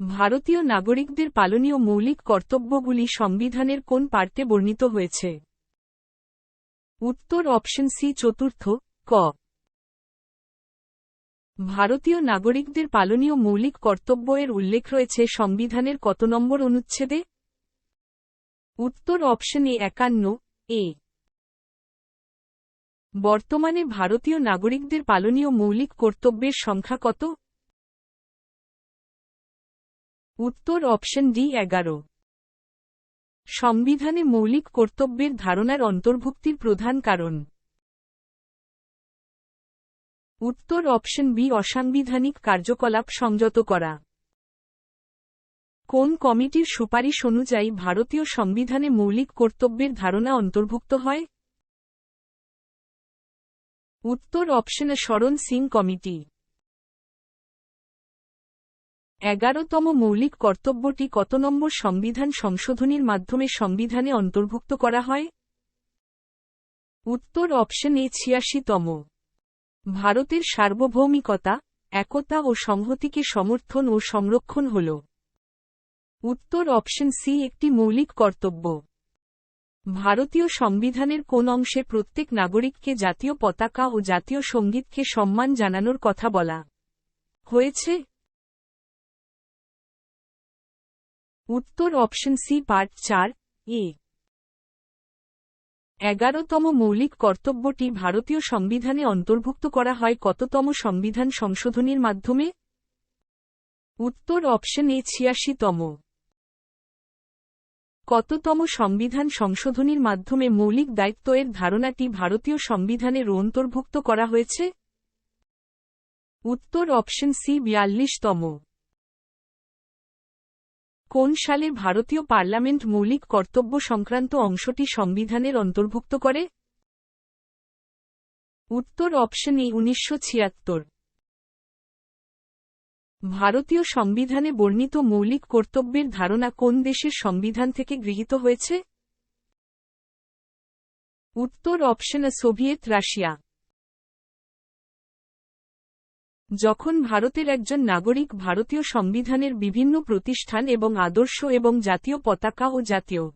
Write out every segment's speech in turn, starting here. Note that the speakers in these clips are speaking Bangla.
ভারতীয় নাগরিকদের পালনীয় মৌলিক কর্তব্যগুলি সংবিধানের কোন পার্টে বর্ণিত হয়েছে? উত্তর অপশন সি চতুর্থ, ক। ভারতীয় নাগরিকদের পালনীয় মৌলিক কর্তব্য এর উল্লেখ রয়েছে সংবিধানের কত নম্বর অনুচ্ছেদে? উত্তর অপশন এ একান্ন, এ। বর্তমানে ভারতীয় নাগরিকদের পালনীয় মৌলিক কর্তব্যের সংখ্যা কত? উত্তর অপশন ডি এগারো। সংবিধানে মৌলিক কর্তব্যের ধারণার অন্তর্ভুক্তির প্রধান কারণ। উত্তর অপশন বি, অসাংবিধানিক কার্যকলাপ সংযত করা। কোন কমিটির সুপারিশ অনুযায়ী ভারতীয় সংবিধানে মৌলিক কর্তব্যের ধারণা অন্তর্ভুক্ত হয়? উত্তর অপশনে শরণ সিং কমিটি। এগারোতম মৌলিক কর্তব্যটি কত নম্বর সংবিধান সংশোধনীর মাধ্যমে সংবিধানে অন্তর্ভুক্ত করা হয়? উত্তর অপশন এ ছিয়াশিতম। ভারতের সার্বভৌমিকতা, একতা ও সংহতিকে সমর্থন ও সংরক্ষণ হল। উত্তর অপশন সি একটি মৌলিক কর্তব্য। ভারতীয় সংবিধানের কোন অংশে প্রত্যেক নাগরিককে জাতীয় পতাকা ও জাতীয় সঙ্গীতকে সম্মান জানানোর কথা বলা হয়েছে। উত্তর অপশন সি, পার্ট চার, এ। এগারোতম মৌলিক কর্তব্যটি ভারতীয় সংবিধানে অন্তর্ভুক্ত করা হয় কততম সংবিধান সংশোধনীর মাধ্যমে? উত্তর অপশন এ, ছিয়াশিতম। কততম সংবিধান সংশোধনীর মাধ্যমে মৌলিক দায়িত্ব এর ধারণাটি ভারতীয় সংবিধানের অন্তর্ভুক্ত করা হয়েছে? উত্তর অপশন সি, বিয়াল্লিশতম। কোন সালে ভারতীয় পার্লামেন্ট মৌলিক কর্তব্য সংক্রান্ত অংশটি সংবিধানের অন্তর্ভুক্ত করে? উত্তর অপশন ই উনিশশো ভারতীয় সংবিধানে বর্ণিত মৌলিক কর্তব্যের ধারণা কোন দেশের সংবিধান থেকে গৃহীত হয়েছে? উত্তর অপশন সোভিয়েত রাশিয়া। যখন ভারতের একজন নাগরিক ভারতীয় সংবিধানের বিভিন্ন প্রতিষ্ঠান এবং আদর্শ এবং জাতীয় পতাকা ও জাতীয়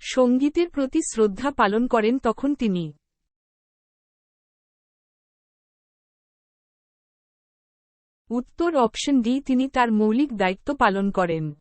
সঙ্গীতের প্রতি শ্রদ্ধা পালন করেন তখন তিনি। উত্তর অপশন ডি, তিনি তার মৌলিক দায়িত্ব পালন করেন।